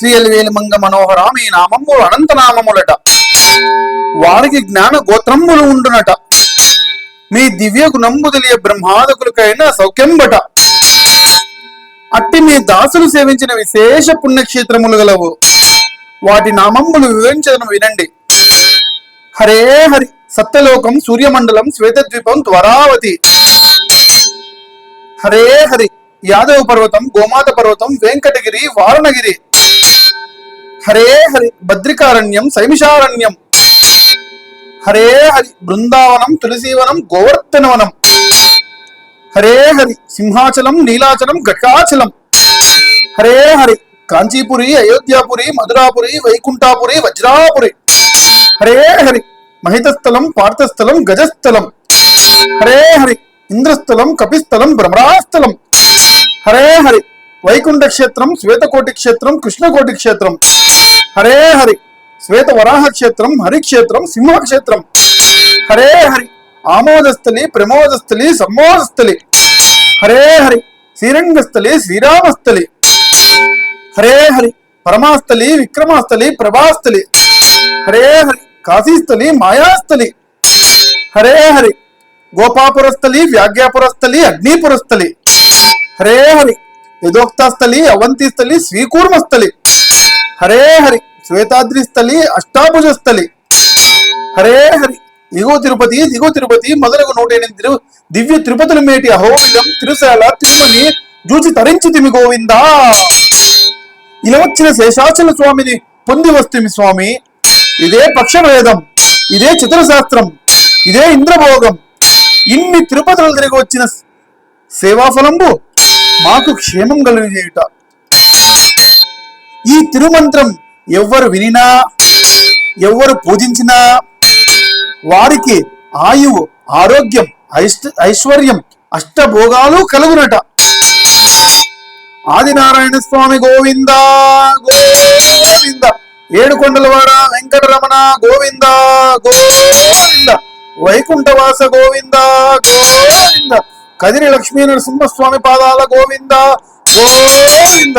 శ్రీ మంగ మనోహర మీ నామము అనంత నామములట వారికి జ్ఞాన గోత్రములు ఉండునట. మీ దివ్య గుణంబు తెలియ బ్రహ్మాదకులకైన సౌఖ్యంబట. అట్టి మీ దాసులు సేవించిన విశేష పుణ్యక్షేత్రములు గలవు. వాటి నామములు వివరించదను వినండి. హరే హరి సత్యలోకం సూర్యమండలం శ్వేతద్వీపం త్వరావతి. హరే హరి యాదవ పర్వతం గోమాత పర్వతం వెంకటగిరి వారణగిరి. హరే హరి భద్రికారణ్యం సైమిషారణ్యం. హరే హరి బృందావనం తులసీవనం గోవర్ధనవనం. హరే హరి సింహాచలం నీలాచలం ఘటాచలం హరే హరి కాంచీపురి అయోధ్యాపురి మధురాపురి వైకుంఠాపురి వజ్రాపురి. హరే హరి మహితస్థలం పార్థస్థలం గజస్థలం. హరే హరి ఇంద్రస్థలం కపిస్థలం భ్రమరాస్థలం హరే హరి వైకుంఠ క్షేత్రం శ్వేతకోటి క్షేత్రం కృష్ణకోటి క్షేత్రం హరే హరి. శ్వేత వరాహ క్షేత్రం హరిక్షేత్రం సింహక్షేత్రం హరే హరి. ఆమోదస్థలి ప్రమోదస్థలి సమ్మోదస్థలి. హరే హరి. శ్రీరంగస్థలి శ్రీరామస్థలి. హరే హరి. పరమాస్థలి విక్రమాస్థలి ప్రభాస్థలి. హరే హరి. కాశీస్థలి మాయాస్థలి. హరే హరి. గోపాపురస్థలి వ్యాగ్యాపురస్థలి అగ్నిపురస్థలి. హరే హరి. యథోక్తాస్థలి అవంతిస్థలి శ్రీకూర్మస్థలి. హరే హరి. శ్వేతాద్రి స్థలి అష్టాభుజ స్థలి హరే హరి. ఇగో తిరుపతి దిగువ తిరుపతి మొదలగు నూట ఎనిమిది తిరు- దివ్య తిరుపతులు మేటి అహోబిలం తిరుశాల తిరుమలి జూచి తరించి తిమి గోవిందా. ఇలా వచ్చిన శేషాచల స్వామిని పొంది వస్తుంది స్వామి. ఇదే పక్షభేదం ఇదే చతురశాస్త్రం ఇదే ఇంద్రభోగం. ఇన్ని తిరుపతులు తిరిగి వచ్చిన సేవాఫలంబు మాకు క్షేమం కలిగజేయుట. ఈ తిరుమంత్రం ఎవ్వరు వినినా ఎవ్వరు పూజించినా వారికి ఆయువు ఆరోగ్యం ఐశ్వర్యం అష్టభోగాలు కలుగునట. ఆదినారాయణ స్వామి గోవింద గోవింద. ఏడుకొండలవాడ వెంకటరమణ గోవింద గోవింద. వైకుంఠవాస గోవింద గోవింద. కదిరి లక్ష్మీ నరసింహస్వామి పాదాల గోవింద గోవింద.